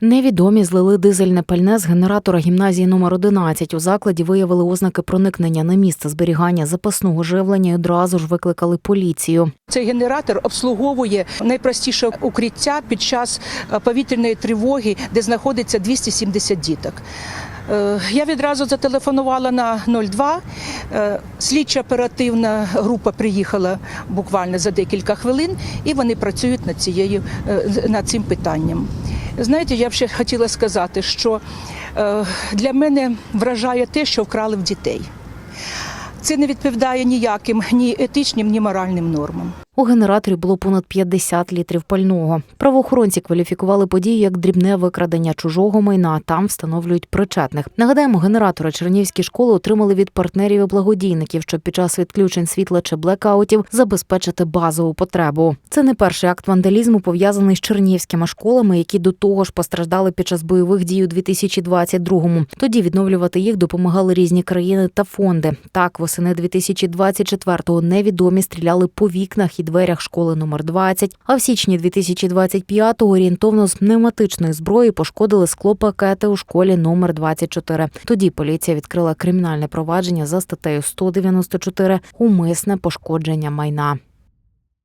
Невідомі злили дизельне пальне з генератора гімназії номер 11 У закладі виявили ознаки проникнення на місце зберігання запасного живлення і одразу ж викликали поліцію. Цей генератор обслуговує найпростіше укриття під час е, повітряної тривоги, де знаходиться 270 діток. Е, Я відразу зателефонувала на 02. Е, Слідча оперативна група приїхала буквально за декілька хвилин, і вони працюють над цією над цим питанням. Знаєте, я б ще хотіла сказати, що е, для мене вражає те, що вкрали в дітей. Це не відповідає ніяким ні етичним, ні моральним нормам. У генераторі було понад 50 літрів пального. Правоохоронці кваліфікували подію як дрібне викрадення чужого майна. Там встановлюють причетних. Нагадаємо, генератори Чернівські школи отримали від партнерів і благодійників, щоб під час відключень світла чи блекаутів забезпечити базову потребу. Це не перший акт вандалізму пов'язаний з чернівськими школами, які до того ж постраждали під час бойових дій у 2022-му. Тоді відновлювати їх допомагали різні країни та фонди. Так, восени 2024-го невідомі стріляли по вікнах і дверях школи номер 20, а в січні 2025-го орієнтовно з пневматичної зброї пошкодили склопакети у школі номер 24. Тоді поліція відкрила кримінальне провадження за статтею 194 «Умисне пошкодження майна.